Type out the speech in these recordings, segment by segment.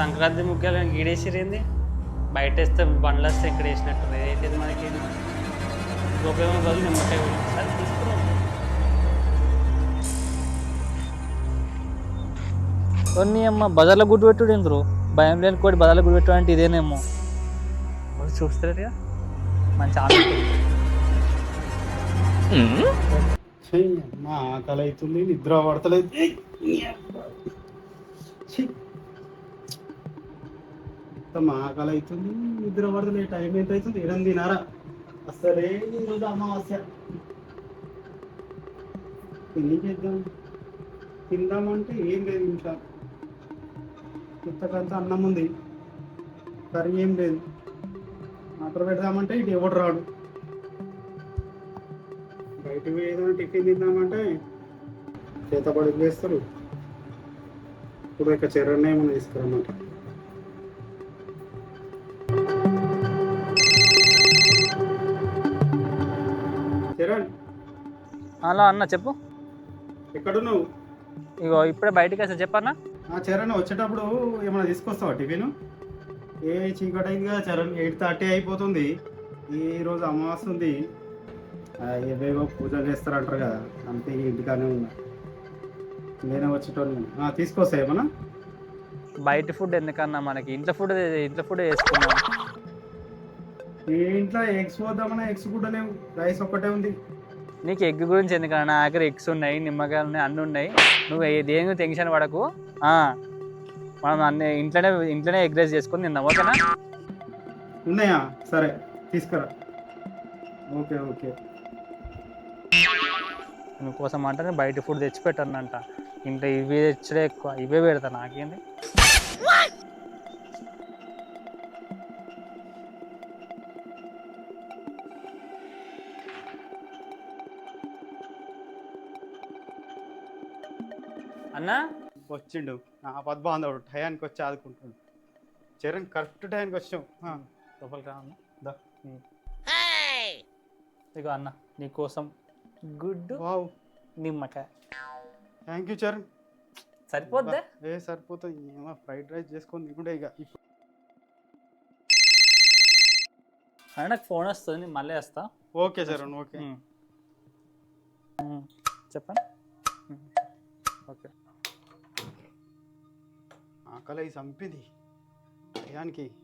సంక్రాంతి ముగ్గులు గీడేసిరింది బయట వేస్తే బండ్లు వస్తే ఇక్కడ వేసినట్టు ఏదైతే మనకి గోపేమ బదులు నిమ్మకాయ. సరే తీసుకున్నాం కొన్ని అమ్మ బజార్లో గుడ్డు పెట్టుడు ఎందుకు భయం లేని కోడి బజార్లో గుడ్డు పెట్టు అంటే ఇదేనేమో. మరి చూస్తారు మంచి ఆమె చెయ్యి మా ఆకలి అవుతుంది నిద్ర పడతలేదు! మొత్తం ఆకలి అవుతుంది నిద్ర పడుతుంది టైం ఎంత అవుతుంది ఎనిమిదిన్నర అసలే ఈరోజు అమావాస్య. ఏం చేద్దాం? తిందామంటే ఏం లేదు ఇంకా. ఇంతకంత అన్నం ఉంది. కర్రీ ఏం లేదు. ఆర్డర్ పెడదామంటే ఇటు ఎవడు రాడు. బయటకు ఏదైనా టిఫిన్ తిందామంటే చేతబడి వేస్తారు. ఇప్పుడు ఇక చెరన్న ఏమైనా చరణ్ అలా అన్న చెప్పు. ఎక్కడున్నావు? ఇగో ఇప్పుడే బయటికి వస్తా చెప్పన్నా చరణ్ వచ్చేటప్పుడు ఏమైనా తీసుకొస్తావా టిఫిన్? ఏ చీకటి అయింది కదా చరణ్ ఎయిట్ థర్టీ అయిపోతుంది. ఈ రోజు అమావాస్య ఉంది. ఏవేవో పూజలు చేస్తారంటారు కదా అంతే ఇంటికానే ఉన్నా. నేనే వచ్చేటోళ్ళు తీసుకొస్తా ఏమన్నా? బయట ఫుడ్ ఎందుకన్నా మనకి? ఇంట్లో ఫుడ్ ఇంట్లో ఫుడ్ చేసుకున్నాం ఈ ఇంట్లో ఎగ్స్ పోద్దామన్నా ఎగ్స్ కూడా లేవు. రైస్ ఒక్కటే ఉంది. నీకు ఎగ్ గురించి ఎందుకన్నా నా దగ్గర ఎగ్స్ ఉన్నాయి నిమ్మకాయలు ఉన్నాయి అన్నీ ఉన్నాయి. నువ్వు ఏ- దేని టెన్షన్ పడకు. ఆ, మనం అన్ని ఇంట్లోనే ఇంట్లోనే ఎగ్ రైస్ చేసుకొని తిందాం ఓకేనా? ఉన్నాయా? సరే తీసుకురా. Okay okay. నువ్వు కోసం అంటే బయట ఫుడ్ తెచ్చి పెట్టానంట ఇంట్లో ఇవి తెచ్చడే ఎక్కువ. ఇవే పెడతా నాకేంది? అన్నా వచ్చిండు. నా పద్బాంధవుడు టయానికి వచ్చి ఆదుకుంటుండు చరణ్ కరెక్ట్ టయానికి వచ్చాం ఆ, లోపలికి రా అన్న. దా. ఇగో అన్న నీకోసం గుడ్డు వావ్. నిమ్మకాయ. Thank you Charan. సరిపోద్దే? ఏ సరిపోతుంది ఏమో ఫ్రైడ్ రైస్ చేసుకొని తింటుండే ఇక ఇప్పుడు అన్న నాకు ఫోన్ వస్తుంది నేను మళ్ళీ వేస్తా. Okay Charan okay. ఉమ్. ఉమ్. చెప్పండి. ఓకే. ఆకలి చంపింది. టయానికి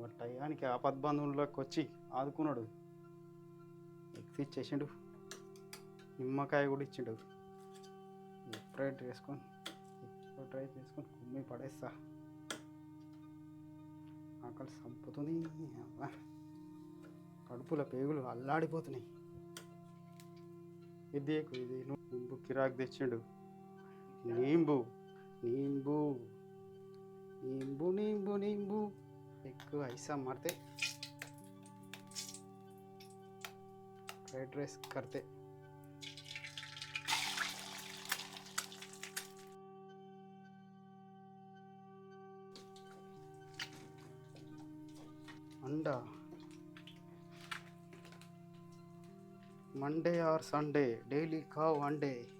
ఓ టయానికి ఆపద్బంధువుల్లోకి వచ్చి ఆదుకున్నాడు. ఎగ్స్ ఇచ్చేసిండు నిమ్మకాయ కూడా ఇచ్చిండు. ఎప్పుడైట్ వేసుకొని ఎప్పుడు ట్రై చేసుకొని కుమ్మి పడేస్తా. ఆకలి చంపుతుంది. కడుపుల పేగులు అల్లాడిపోతున్నాయి. ఇది ఇది. నువ్వు నింబు కిరాక్ తెచ్చిండు. నీంబు. నీంబు. ನಿಂಬು ನಿಂಬು ನಿಂಬು ಎಗ್ ಐಸ ಮಾಡ್ತೆ. ಫ್ರೈಡ್ ರೈಸ್ ಕರ್ತೆ. ಅಂಡ? ಮಂಡೇ ಆರ್ ಸಂಡೇ ಡೈಲಿ ಕಾವ್ ಅಂಡೇ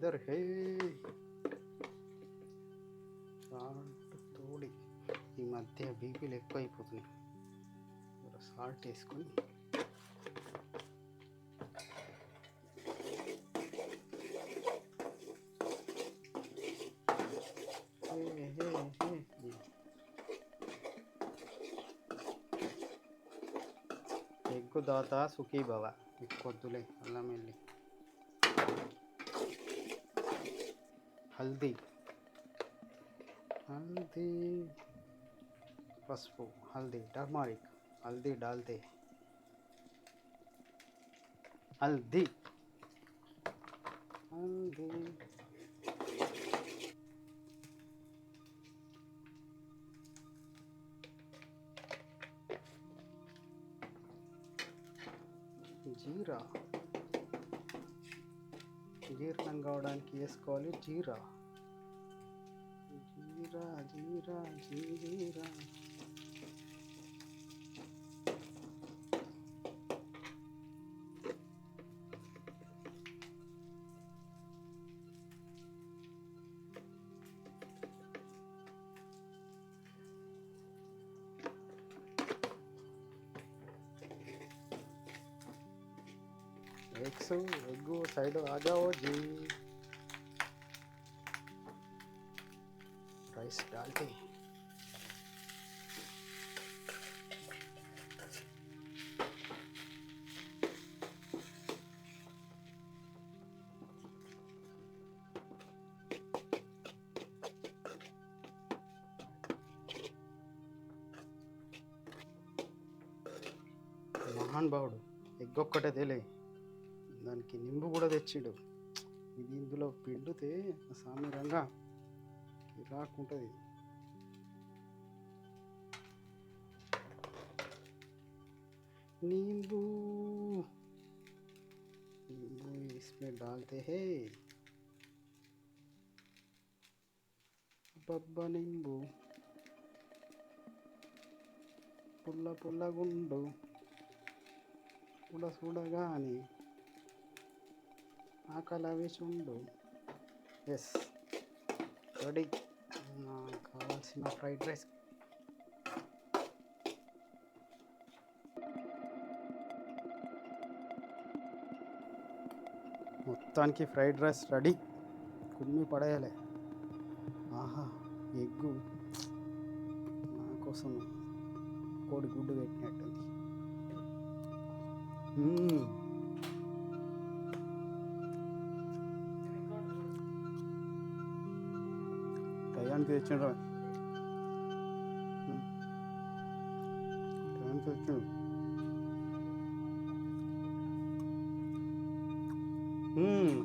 किधर है సాల్ట్ తోడి ఈ మధ్య బీపీలు ఎక్కువైపోతున్నాయి సాల్ట్ వేసుకొని ఏ, ఏ, ఏ, ఏ. ఎగ్గు దాత సుఖీ భవ ఎక్కువద్దులే అల్లం వెళ్ళి हल्दी। हल्दी पसपू हल्दी टर्मरिक हल्दी डालते हल्दी। हल्दी। జీరా జీర్ణం కావడానికి వేసుకోవాలి జీరా జీరా జీరా జీరా ఎగ్స్ ఎగ్ సైడ్ ఆగావో జీ రైస్ డాల్తే మహాన్ భావుడు ఎగ్ ఒక్కటే తేలే దానికి నింబు కూడా తెచ్చిండు ఇది ఇందులో పిండితే సామ్యంగా రాకుంటుంది नींबू नींबू इसमें डालते हैं బబ్బా నింబు పుల్ల పుల్ల గుండు చూడ చూడగాని ఆకలి వేసుండు ఎస్ రెడీ నాకు కావాల్సిన ఫ్రైడ్ రైస్. మొత్తానికి ఫ్రైడ్ రైస్ రెడీ. కుమ్మి పడేయాలి. ఆహా ఎగ్గు. నా కోసం కోడి గుడ్డు పెట్టినట్టుంది. టైంకి టయానికి టైంకి తెచ్చిండు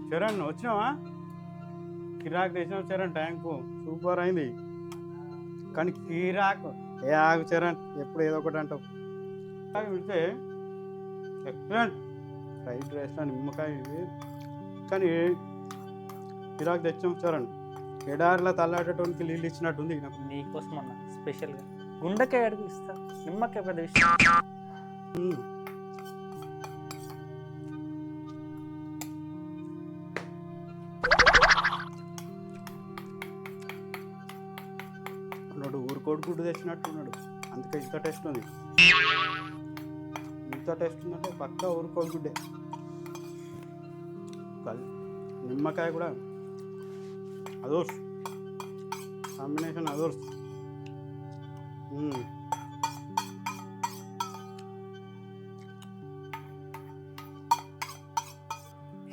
చరణ్ వచ్చినావా? కిరాక్ తెచ్చినావు చరణ్ ట్యాంకు. సూపర్ అయింది. కానీ కిరాక్ ఏ ఆగు చరణ్ ఎప్పుడు ఏదో ఒకటి అంటావు. ఆగి పెడితే ఎక్సలెంట్ ఫ్రైడ్ రైస్ నిమ్మకాయ ఇవి కానీ కిరాక్ తెచ్చాం చరణ్. ఎడారిలో తల్లాడటానికి నీళ్ళు ఇచ్చినట్టుంది నాకు నీకోసం అన్న స్పెషల్గా. గుండెకాయ అడుగు ఇస్తా నిమ్మకాయ పెద్ద విషయం. మ్మ్. ఉన్నాడు ఊరుకోడు గుడ్డు తెచ్చినట్టు ఉన్నాడు. అందుకే ఇంత టేస్ట్ ఉంది. ఇంత టేస్ట్ ఉందంటే పక్కా ఊరుకోడు గుడ్డే. కల్- నిమ్మకాయ కూడా అదోర్స్ కాంబినేషన్ అదోర్స్.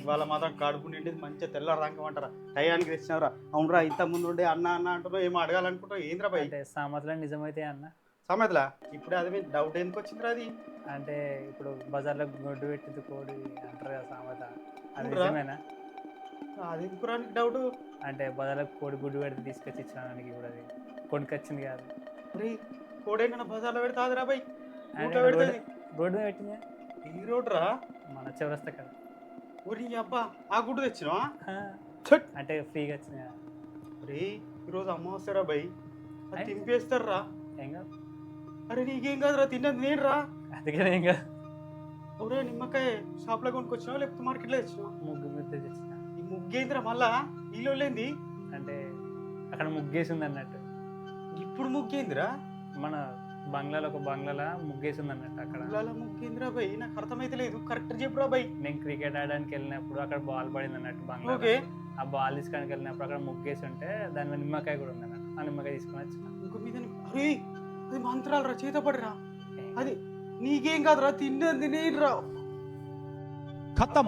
ఇవాళ మాత్రం కడుపు నిండి మంచిగా తెల్ల రంగం అంటారా టయానికి తెచ్చినవరా. అవునరా ఇంత ముందు ఉండే అన్న అన్న అంటున్నావు ఏమో అడగాలనుకుంటావు ఏంద్రా భయ్ అంటే సామర్థ్యం నిజమైతే అన్న. సమేతలా? ఇప్పుడు అది డౌట్ ఎందుకు వచ్చిందిరా అది? అంటే ఇప్పుడు బజార్లో గొడ్డు పెట్టింది కోడి అంటారు కదా సామెత. అది. నిజమేనా? అది ఎందుకు రానికి డౌట్. అంటే బజార్లో కోడి గుడ్డు పెడితే తీసుకొచ్చి ఇచ్చినానికి కూడా అది. కొనుకొచ్చింది కాదు. మరి కోడేనా బజార్లో భయ్ అంటే ఊట పెడుతుంది రోడ్డు మీద పెట్టింది. ఈ రోడ్ రా మన చివరస్తా కదా ఊరి అబ్బా ఆ గుడ్డు తెచ్చినా! అంటే ఫ్రీగా వచ్చింది కదా. రే ఈరోజు అమావాస్యరా భయ్ అది అయ్. తింపేస్తారా ఏం కాదు. అరే నీకేం కాదురా తిన్నది నేను రా అందుకనే ఏం కాదు. ఒరే నిమ్మకాయ షాప్లో కొనుక్కొచ్చినావా లేకపోతే మార్కెట్లో తెచ్చినావా? ముగ్గు తెచ్చిన. ముగ్గేంద్ర మళ్ళా? నీళ్ళు లేంది అంటే అక్కడ ముగ్గేసింది అన్నట్టు. ఇప్పుడు ముగ్గేంద్రా? మన బంగ్లాలో ఒక బంగ్లాలో ముగ్గేసింది అన్నట్టు అక్కడ. ముగ్గేంద్ర ముగ్గేంద్రా బై? నాకు అర్థమైతే లేదు. కరెక్ట్ చెప్పురా బై. నేను క్రికెట్ ఆడడానికి వెళ్ళినప్పుడు అక్కడ బాల్ పడింది అన్నట్టు బంగ్లా ఓకే. ఆ బాల్ తీసుకోడానికి వెళ్ళినప్పుడు అక్కడ ముగ్గేసి ఉంటే దాని మీద నిమ్మకాయ కూడా ఉంది అన్నట్టు. ఆ నిమ్మకాయ తీసుకుని వచ్చిన ఇంకో మీద అది మంత్రాలు రా చేతపడిరా అది నీకేం కాదురా తిన్నది తినేయరా ఖతం.